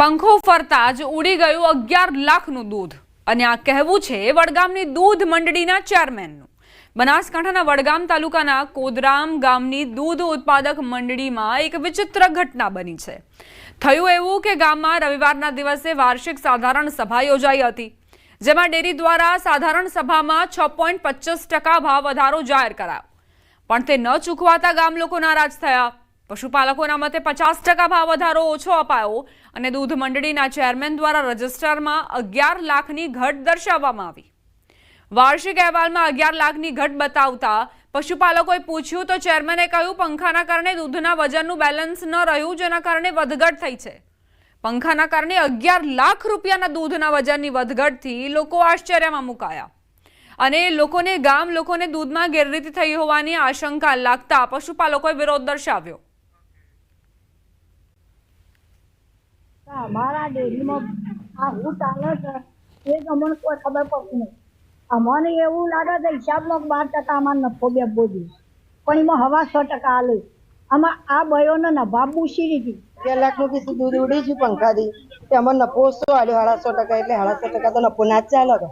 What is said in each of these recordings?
પંખો ફરતા જ ઉડી ગયું અગિયાર લાખનું દૂધ. અને આ કહેવું છે વડગામની દૂધ મંડળીના ચેરમેનનું. બનાસકાંઠાના વડગામ તાલુકાના કોદરામ ગામની દૂધ ઉત્પાદક મંડળીમાં એક વિચિત્ર ઘટના બની છે. થયું એવું કે ગામમાં રવિવારના દિવસે વાર્ષિક સાધારણ સભા યોજાઈ હતી, જેમાં ડેરી દ્વારા સાધારણ સભામાં છ પોઈન્ટ પચીસ ટકા ભાવ વધારો જાહેર કરાયો. પણ તે ન ચૂકવાતા ગામ લોકો નારાજ થયા. પશુપાલકોના મતે પચાસ ટકા ભાવ વધારો ઓછો અપાયો અને દૂધ મંડળીના ચેરમેન દ્વારા રજિસ્ટરમાં અગિયાર લાખની ઘટ દર્શાવવામાં આવી. વાર્ષિક અહેવાલમાં અગિયાર લાખની ઘટ બતાવતા પશુપાલકોએ પૂછ્યું તો ચેરમેને કહ્યું, પંખાના કારણે દૂધના વજનનું બેલેન્સ ન રહ્યું, જેના કારણે વધઘટ થઈ છે. પંખાના કારણે અગિયાર લાખ રૂપિયાના દૂધના વજનની વધઘટથી લોકો આશ્ચર્યમાં મુકાયા. અને લોકોને ગામ, લોકોને દૂધમાં ગેરરીતિ થઈ હોવાની આશંકા લાગતા પશુપાલકોએ વિરોધ દર્શાવ્યો. અમારા ડેરીમાં આ હું ચાલે છે એ જ અમને કોઈ ખબર પડતી નહીં. અમને એવું લાગે છે હિસાબમાં બાર ટકા અમારે નફો બેબો જોઈએ પણ એમાં હવા સો ટકા આલે. આમાં આ બયોને નભાબ બૂસી દીધી બે લાખનું કીધું દૂધ ઉડી છું પંખાથી. અમાર નફો ઓછો આવ્યો સાડા ટકા એટલે સાડા ટકા તો નફો ના જ ચાલે તો.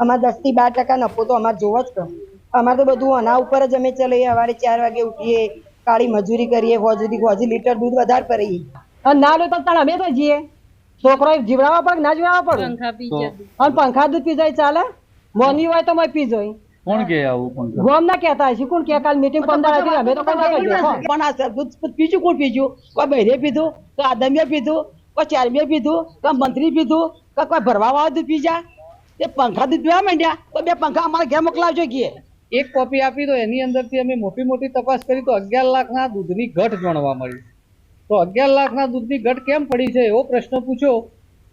અમારે દસથી બાર ટકા નફો તો અમારે જોવો જ કરો અમારે તો બધું અના ઉપર જ અમે ચલાવીએ સવારે ચાર વાગે ઉઠીએ કાળી મજૂરી કરીએ હોજુથી હોજી લીટર દૂધ વધારે કરીએ ના લો તો તાણ અમે તો જઈએ. છોકરો જીવડાવવા પડે ના જીવડાવવા પડે અને પંખા દૂધ પીજાય ચાલે? મોની હોય તો મેં પીજોય કોણ કે આવું પંખા? ગોમ ના કહેતા હશે કોણ કે? કાલ મીટિંગ પંદર હતી અમે તો કઈ ના. કહીએ. હો. પણ આ દૂધ પીજું કોણ પીજું કોઈ બહેરે પીધું? કોઈ આદમીએ પીધું? કોઈ ચારમીએ પીધું? કોઈ મંત્રી પીધું? કોઈ કોઈ ભરવા વાળા દૂધ પીજા એ પંખા દૂધ પીવા માંડ્યા? તો બે પંખા અમારે ઘેર મોકલાવજો કે. એક કોપી આપી તો એની અંદરથી અમે મોટી મોટી તપાસ કરી તો અગિયાર લાખના દૂધની ઘટ જાણવા મળી. તો અગિયાર લાખના દૂધની ઘટ કેમ પડી છે, એવો પ્રશ્ન પૂછ્યો.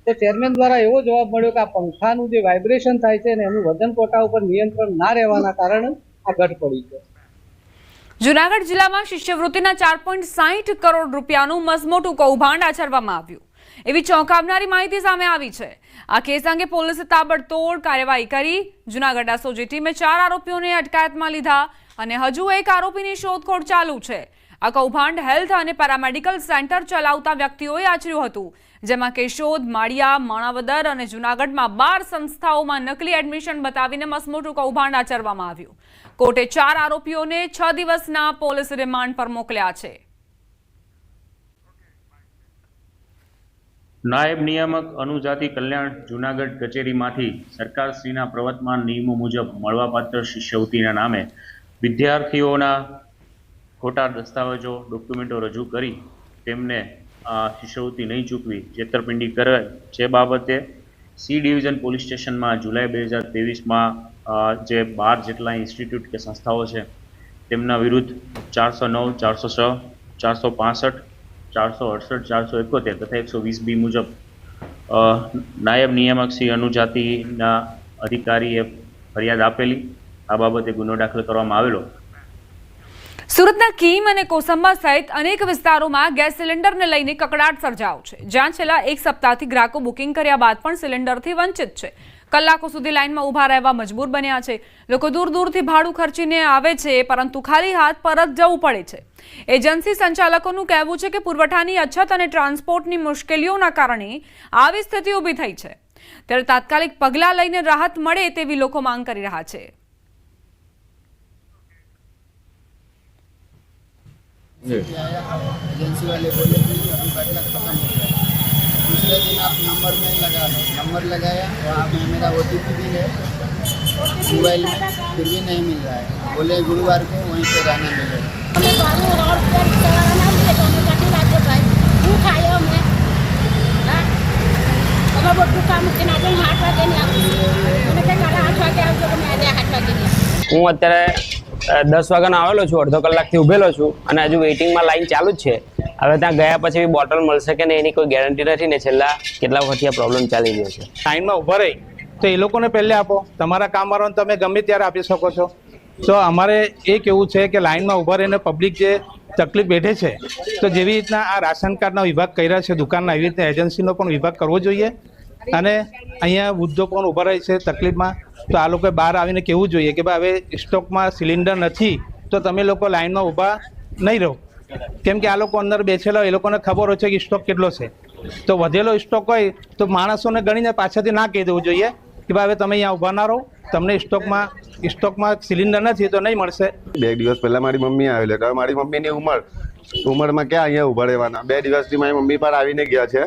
તો ચેરમેન દ્વારા એવો જવાબ મળ્યો કે આ પંખાનું જે વાઇબ્રેશન થાય છે ને એનું વજન કોટા ઉપર નિયંત્રણ ના રહેવાના કારણે આ ઘટ પડી છે. જુનાગઢ જિલ્લામાં શિષ્યવૃત્તિના ચાર પોઈન્ટ સાહીઠ કરોડ રૂપિયાનું મસમોટું કૌભાંડ આચરવામાં આવ્યું. એવી ચોંકાવનારી માહિતી સામે આવી છે. આ કેસ અંગે પોલીસે તાબડતોડ કાર્યવાહી કરી. જુનાગઢ એસઓજી ટીમે ચાર આરોપીઓને અટકાયતમાં લીધા અને હજુ એક આરોપીની શોધખોળ ચાલુ છે. આ કૌભાંડ હેલ્થ અને પેરામેડિકલ સેન્ટર ચલાવતા વ્યક્તિઓએ આચર્યું હતું, જેમાં કેશોદ, માળિયા, માણાવદર અને જુનાગઢમાં બાર સંસ્થાઓમાં નકલી એડમિશન બતાવીને મસમોટું કૌભાંડ આચરવામાં આવ્યું. કોર્ટે ચાર આરોપીઓને છ દિવસના પોલીસ રિમાન્ડ પર મોકલ્યા છે. નાયબ નિયામક અનુજાતિ કલ્યાણ જુનાગઢ કચેરીમાંથી સરકારશ્રીના પ્રવર્તમાન નિયમો મુજબ મળવાપાત્ર શિષ્યવૃત્તિના નામે વિદ્યાર્થીઓના ખોટા દસ્તાવેજો, ડોક્યુમેન્ટો રજૂ કરી તેમને શિષ્યવૃત્તિ નહીં ચૂકવી, છેતરપિંડી કરે જે બાબતે સી ડિવિઝન પોલીસ સ્ટેશનમાં જુલાઈ બે હજાર ત્રેવીસમાં જે બાર જેટલા ઇન્સ્ટિટ્યૂટ કે સંસ્થાઓ છે, તેમના વિરુદ્ધ ચારસો નવ, ચારસો છ, ચારસો પાસઠ, ચારસો અડસઠ, ચારસો એકોતેર તથા એકસો વીસ બી મુજબ નાયબ નિયામક શ્રી અનુજાતિના અધિકારીએ ફરિયાદ આપેલી. આ બાબતે ગુનો દાખલ કરવામાં આવેલો. સુરતના કીમ અને કોસંબા સહિત અનેક વિસ્તારોમાં ગેસ સિલિન્ડરને લઈને કકડાટ સર્જાયો છે. જ્યાં છેલ્લા એક સપ્તાહથી ગ્રાહકો બુકિંગ કર્યા બાદ પણ સિલિન્ડરથી વંચિત છે. કલાકો સુધી લાઇનમાં ઊભા રહેવા મજબૂર બન્યા છે. લોકો દૂર દૂરથી ભાડું ખર્ચીને આવે છે, પરંતુ ખાલી હાથ પરત જવું પડે છે. એજન્સી સંચાલકોનું કહેવું છે કે પુરવઠાની અછત અને ટ્રાન્સપોર્ટની મુશ્કેલીઓના કારણે આવી સ્થિતિ ઊભી થઈ છે. ત્યારે તાત્કાલિક પગલાં લઈને રાહત મળે તેવી લોકો માંગ કરી રહ્યા છે. एजेंसी वाले बोले कि अभी बदला खत्म हो गया दूसरे दिन आप नंबर में लगा लो नंबर लगाया वहाँ में मेरा ओ भी है मोबाइल में फिर भी नहीं मिल रहा है बोले गुरुवार को वहीं पे रहना मिलेगा અમે ભાડું રોડ પર ચલાવવાના છીએ તો અમે કાઢી નાખ્યો ભાઈ શું ખાયો અમને હા અમે બધું કામ મૂકીને આજે હું આઠ વાગે નહીં આવું મને કંઈ કાલે આઠ વાગે આવજો તમે આજે આઠ વાગે નહીં આવો. હું અત્યારે અ, દસ વાગ્યાનો આવેલો છું, અડધો કલાકથી ઊભેલો છું અને હજુ વેઇટિંગમાં લાઈન ચાલુ જ છે. હવે ત્યાં ગયા પછી બી બોટલ મળશે કે નહીં એની કોઈ ગેરંટી નથી ને છેલ્લા કેટલા વખતથી આ પ્રોબ્લેમ ચાલી રહ્યો છે. લાઈનમાં ઊભા રહી. તો એ લોકોને પહેલે આપો. તમારા કામવાળાને તમે ગમે ત્યારે આપી શકો છો. તો અમારે એ કેવું છે કે લાઈનમાં ઊભા રહીને પબ્લિક જે તકલીફ બેઠે છે, તો જેવી રીતના આ રાશન કાર્ડના વિભાગ કર્યા છે, દુકાનના, એવી રીતના એજન્સીનો પણ વિભાગ કરવો જોઈએ. અને અહીંયા વૃદ્ધો પણ ઊભા રહે છે તકલીફમાં. તો આ લોકોએ બહાર આવીને કહેવું જોઈએ કે ભાઈ હવે સ્ટોકમાં સિલિન્ડર નથી તો તમે લોકો લાઇનમાં ઊભા નહીં રહો. કેમ કે આ લોકો અંદર બેસેલા હોય, એ લોકોને ખબર હોય છે કે સ્ટોક કેટલો છે. તો વધેલો સ્ટોક હોય તો માણસોને ગણીને પાછળથી ના કહી દેવું જોઈએ કે ભાઈ હવે તમે અહીંયા ઊભા ના રહો તમને સ્ટોકમાં સ્ટોકમાં સિલિન્ડર નથી તો નહીં મળશે. બે દિવસ પહેલાં મારી મમ્મી આવેલી હવે મારી મમ્મીની ઉંમર ઉંમરમાં ક્યાં અહીંયા ઊભા રહેવાના? બે દિવસથી મારી મમ્મી પણ આવીને ગયા છે.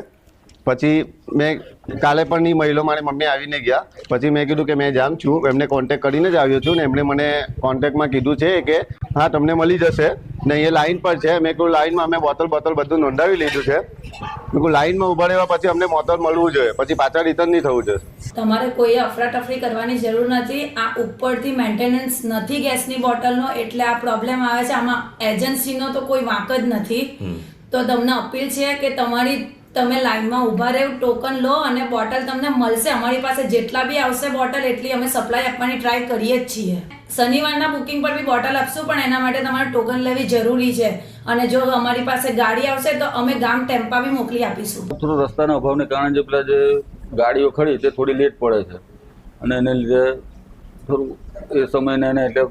પછી મેં કાલે પણ નહીં મહિલો મારી મમ્મી આવીને ગયા. પછી મેં કીધું કે મેં જામ છું. એમને કોન્ટેક કરીને જ આવ્યો છું ને એમણે મને કોન્ટેક્ટમાં કીધું છે કે હા તમને મળી જશે. ને અહીંયા લાઇન પર છે. મેં કહ્યું લાઇનમાં અમે બોટલ બોટલ બધું નોંધાવી લીધું છે. મેં કહ્યું લાઇનમાં ઊભા રહેવા પછી અમને બોટલ મળવું જોઈએ. પછી પાછા રિટર્ન નહીં થવું જોઈએ. તમારે કોઈ અફરાતફરી કરવાની જરૂર નથી. આ ઉપરથી મેન્ટેનન્સ નથી ગેસની બોટલનો એટલે આ પ્રોબ્લેમ આવે છે. આમાં એજન્સીનો તો કોઈ વાંક જ નથી. તો તમને અપીલ છે કે તમારી તમે લાઈનમાં ઊભા રહેવું ટોકન લો અને બોટલ તમને મળશે. અમારી પાસે જેટલા બી આવશે બોટલ એટલી અમે સપ્લાય આપવાની ટ્રાય કરીએ જ છીએ. શનિવારના બુકિંગ પર બી બોટલ આપશું, પણ એના માટે તમારે ટોકન લેવી જરૂરી છે. અને જો અમારી પાસે ગાડી આવશે, તો અમે ગામ ટેમ્પા બી મોકલી આપીશું. થોડું રસ્તાના અભાવને કારણે જે પેલા જે ગાડીઓ ખડી, તે થોડી લેટ પડે છે. અને એને લીધે થોડું એ સમયને એને એટલે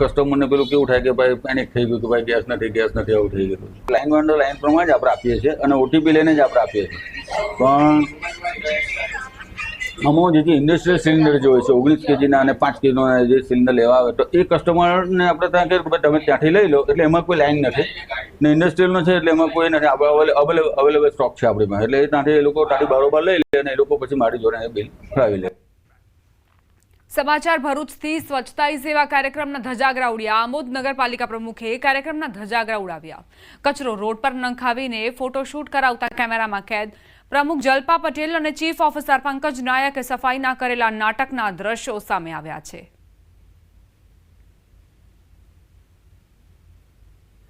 કસ્ટમરને પેલું કેવું થાય કે ભાઈ પેનિક થઈ ગયું કે ભાઈ ગેસ નથી ગેસ નથી, આવું થઈ ગયું. લાઇન વાંડો લાઇન પ્રમાણે જ આપણે આપીએ છીએ અને ઓટીપી લઈને જ આપણે આપીએ છીએ. પણ અમુક જે ઇન્ડસ્ટ્રીયલ સિલિન્ડર જે હોય છે, ઓગણીસ કેજીના અને પાંચ કેજીના જે સિલિન્ડર લેવા આવે, તો એ કસ્ટમરને આપણે ત્યાં કે તમે ત્યાંથી લઈ લો, એટલે એમાં કોઈ લાઇન નથી. ને ઇન્ડસ્ટ્રીયલનો છે એટલે એમાં કોઈ નથી. અવેલેબલ અવેલેબલ સ્ટોક છે આપણી પાસે. એટલે ત્યાંથી એ લોકો ત્યાંથી બરોબર લઈ લે અને એ લોકો પછી મારી જોડે બિલ ફાવી લે. સમાચાર ભરૂચથી સ્વચ્છતા સેવા કાર્યક્રમના ધજાગરા ઉડ્યા. આમોદ નગરપાલિકા પ્રમુખે કાર્યક્રમના ધજાગરા ઉડાવ્યા. કચરો રોડ પર નંખાવીને ફોટોશૂટ કરાવતા કેમેરામાં કેદ. પ્રમુખ જલપા પટેલ અને ચીફ ઓફિસર પંકજ નાયકે સફાઈના કરેલા નાટકના દ્રશ્યો સામે આવ્યા છે.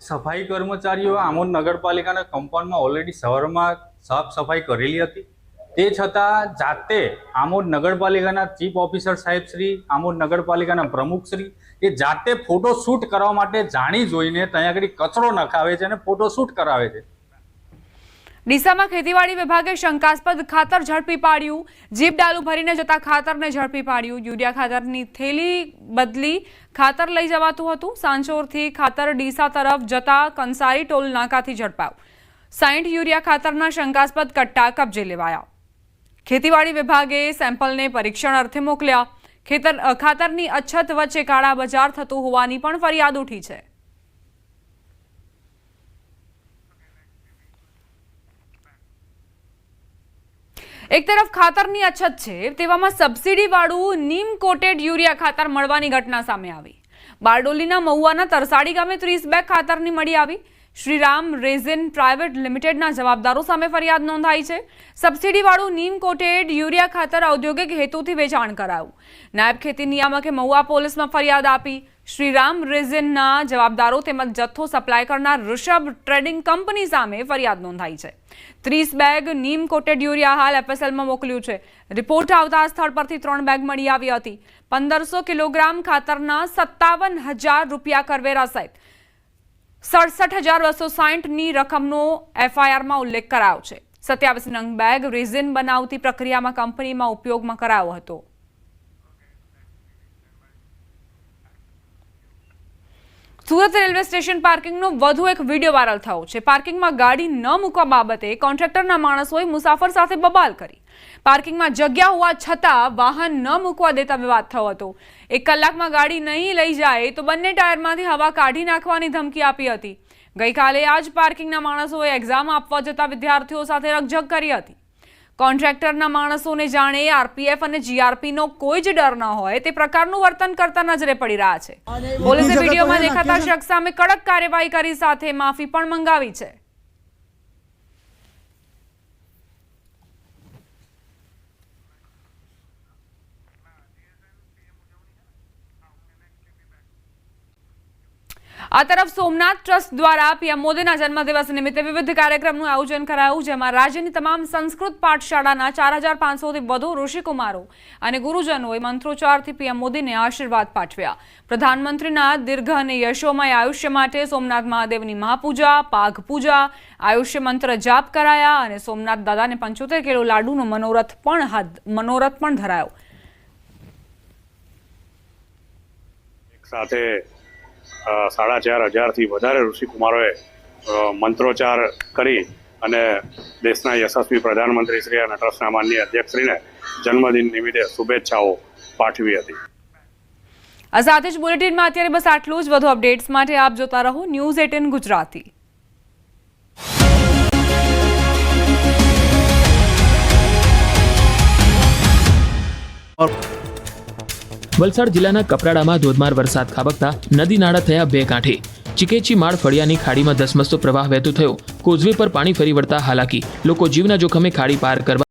સફાઈ કર્મચારીઓ આમોદ નગરપાલિકાના કમ્પાઉન્ડમાં ઓલરેડી સવારમાં સાફ સફાઈ કરેલી હતી. તે છતાં જાતે આમોદ નગરપાલિકાના ચીફ ઓફિસર સાહેબ શ્રી, આમોદ નગરપાલિકાના પ્રમુખ શ્રી, એ જાતે ફોટોશૂટ કરવા માટે જાણી જોઈને ત્યાં આગળ કચરો નખાવે છે અને ફોટોશૂટ કરાવે છે. ડીસામાં ખેતીવાડી વિભાગે શંકાસ્પદ ખાતર ઝડપી પાડ્યું. જીપ ડાલુ ભરીને જતા ખાતરને ઝડપી પાડ્યું. યુરિયા ખાતરની થેલી બદલી ખાતર લઈ જવાતું હતું. સાંચોરથી ખાતર ડીસા તરફ જતા કંસારી ટોલ નાકાથી ઝડપાયું. સાઈઠ યુરિયા ખાતરના શંકાસ્પદ કટ્ટા કબજે લેવાયા. ખેતીવાડી વિભાગે સેમ્પલને પરીક્ષણ અર્થે મોકલ્યા. ખેતર ખાતરની અછત વચ્ચે કાળા બજાર થતું હોવાની પણ ફરિયાદ ઉઠી છે. એક તરફ ખાતરની અછત છે, તેવામાં સબસિડીવાળું નીમ કોટેડ યુરિયા ખાતર મળવાની ઘટના સામે આવી. બારડોલીના મહુવાના તરસાડી ગામે ત્રીસ બેગ ખાતરની મળી આવી. શ્રીરામ રેઝિન પ્રાઇવેટ લિમિટેડના જવાબદારો સામે ફરિયાદ નોંધાઈ છે. સબસિડીવાળું નીમ કોટેડ યુરિયા ખાતર ઔદ્યોગિક હેતુથી વેચાણ કરાયું. નાયબ ખેતી નિયામકે મહુવા પોલીસમાં ફરિયાદ આપી. શ્રીરામ રેઝિનના જવાબદારો તેમજ જથ્થો સપ્લાય કરનાર ઋષભ ટ્રેડિંગ કંપની સામે ફરિયાદ નોંધાઈ છે. ત્રીસ બેગ નીમ કોટેડ યુરિયા હાલ એફએસએલમાં મોકલ્યું છે. રિપોર્ટ આવતા સ્થળ પરથી ત્રણ બેગ મળી આવી હતી. પંદરસો કિલોગ્રામ ખાતરના સત્તાવન હજાર રૂપિયા કરવેરા સહિત સડસઠ હજાર બસો સાહીઠની રકમનો એફઆઈઆરમાં ઉલ્લેખ કરાયો છે. સત્યાવીસ નંગ બેગ રેઝિન બનાવતી પ્રક્રિયામાં કંપનીમાં ઉપયોગમાં કરાયો હતો. સુરત રેલવે સ્ટેશન પાર્કિંગનો વધુ એક વીડિયો વાયરલ થયો છે. પાર્કિંગમાં ગાડી ન મૂકવા બાબતે કોન્ટ્રાક્ટરના માણસોએ મુસાફર સાથે બબાલ કરી. પાર્કિંગમાં જગ્યા હોવા છતાં વાહન ન મૂકવા દેતા વિવાદ થયો હતો. એક કલાકમાં ગાડી નહીં લઈ જાય તો બંને ટાયરમાંથી હવા કાઢી નાખવાની ધમકી આપી હતી. ગઈકાલે આ જ પાર્કિંગના માણસોએ એક્ઝામ આપવા જતા વિદ્યાર્થીઓ સાથે રકઝક કરી હતી. કોન્ટ્રાક્ટરના માણસોને જાણે આરપીએફ અને જીઆરપી નો કોઈ જ ડર ન હોય તે પ્રકારનું વર્તન કરતા નજરે પડી રહ્યા છે. પોલીસે વિડીયોમાં દેખાતા શખ્સ સામે કડક કાર્યવાહી કરી સાથે માફી પણ મંગાવી છે. આ તરફ સોમનાથ ટ્રસ્ટ દ્વારા પીએમ મોદીના જન્મદિવસ નિમિત્તે વિવિધ કાર્યક્રમનું આયોજન કરાયું, જેમાં રાજ્યની તમામ સંસ્કૃત પાઠશાળાના ચાર હજાર પાંચસોથી વધુ ઋષિકુમારો અને ગુરુજનોએ મંત્રોચ્ચારથી પીએમ મોદીને આશીર્વાદ પાઠવ્યા. પ્રધાનમંત્રીના દીર્ઘ અને યશોમય આયુષ્ય માટે સોમનાથ મહાદેવની મહાપૂજા, પાઘ પૂજા, આયુષ્ય મંત્ર જાપ કરાયા અને સોમનાથ દાદાને પંચોતેર કિલો લાડુનો મનોરથ પણ હાથ, મનોરથ પણ ધરાયો. સાથે સાડા ચાર હજારથી વધારે ઋષિકુમારોએ મંત્રોચ્ચાર કરી અને દેશના યશસ્વી પ્રધાનમંત્રી શ્રી અને ટ્રસ્ટના માન્ય અધ્યક્ષશ્રીને જન્મદિન નિમિત્તે શુભેચ્છાઓ પાઠવી હતી. આ સાથે જ બુલેટિનમાં અત્યારે બસ આટલું જ. વધુ અપડેટ્સ માટે આપ જોતા રહો ન્યૂઝ એટીન ગુજરાતી. વલસાડ જિલ્લાના કપરાડામાં ધોધમાર વરસાદ ખાબકતા નદી નાળા થયા બે કાંઠે. ચીકેચી માળ ફળિયાની ખાડીમાં ધસમસતો પ્રવાહ વહેતો થયો. કોઝવે પર પાણી ફરી વળતા હાલાકી. લોકો જીવના જોખમે ખાડી પાર કરવા